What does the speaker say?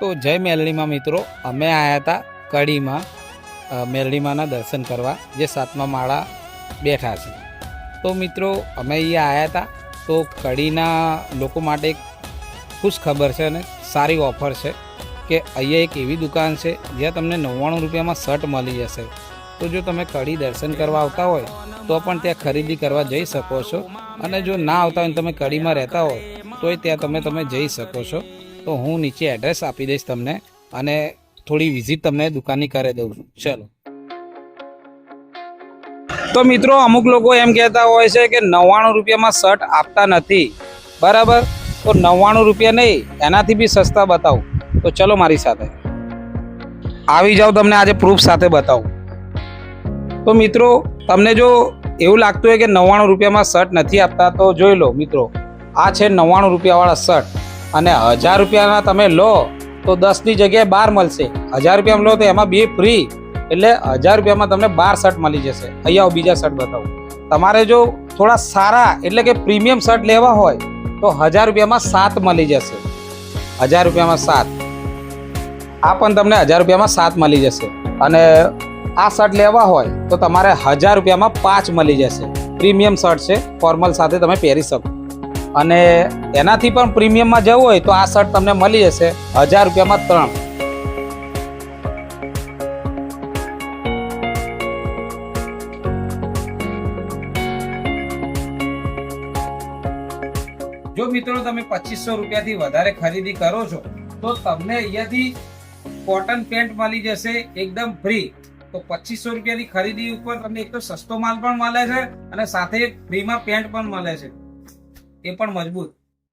તો જય મેલડીમાં મિત્રો. અમે આવ્યા હતા કડીમાં મેલડીમાંના દર્શન કરવા, જે સાતમા માળા બેઠા છે. તો મિત્રો, અમે અહીંયા આવ્યા હતા. તો કડીના લોકો માટે ખુશ ખબર છે અને સારી ઓફર છે કે અહીંયા એક એવી દુકાન છે, જ્યાં તમને નવ્વાણું રૂપિયામાં શર્ટ મળી જશે. તો જો તમે કડી દર્શન કરવા આવતા હોય, તો પણ ત્યાં ખરીદી કરવા જઈ શકો છો. અને જો ના આવતા હોય તમે કડીમાં રહેતા હોય તોય ત્યાં તમે તમે જઈ શકો છો. તો હું નીચે એડ્રેસ આપી દઈશ તમને અને થોડી વિઝિટ તમને દુકાનની કરી દઉં છું. ચલો. તો મિત્રો, અમુક લોકો એમ કહેતા હોય છે કે નવ્વાણું રૂપિયામાં શર્ટ આપતા નથી. બરાબર? તો નવ્વાણું રૂપિયા નહીં, એનાથી બી સસ્તા બતાવું. તો ચલો મારી સાથે. આવી જાઓ તમને આજે પ્રૂફ સાથે બતાવું. તો મિત્રો, તમને જો એવું લાગતું હોય કે નવ્વાણું રૂપિયામાં શર્ટ નથી આપતા, તો જોઈ લો મિત્રો. આ છે નવ્વાણું રૂપિયાવાળા શર્ટ અને હજાર રૂપિયાના તમે લો તો દસની જગ્યાએ બાર મળશે. હજાર રૂપિયામાં લો તો એમાં બે ફ્રી એટલે હજાર રૂપિયામાં તમને બાર શર્ટ મળી જશે. અહીંયા હું બીજા શર્ટ બતાવું. તમારે જો થોડા સારા એટલે કે પ્રીમિયમ શર્ટ લેવા હોય તો હજાર રૂપિયામાં સાત મળી જશે. હજાર રૂપિયામાં સાત. આ પણ તમને હજાર રૂપિયામાં સાત મળી જશે. અને આ શર્ટ લેવા હોય તો તમારે હજાર રૂપિયામાં પાંચ મળી જશે. પ્રીમિયમ શર્ટ છે. ફોર્મલ સાથે તમે પહેરી શકો. અને એનાથી પણ પ્રીમિયમમાં જવું હોય તો આ શર્ટ તમને મળી જશે હજાર રૂપિયામાં ત્રણ. જો મિત્રો તમે પચીસો રૂપિયાથી વધારે ખરીદી કરો છો, તો તમને અહીંયાથી કોટન પેન્ટ મળી જશે એકદમ ફ્રી તો પચીસો રૂપિયાની ખરીદી ઉપર તમને એક તો સસ્તો માલ પણ મળે છે અને સાથે ફ્રીમાં પેન્ટ પણ મળે છે. એ પણ મજબૂત.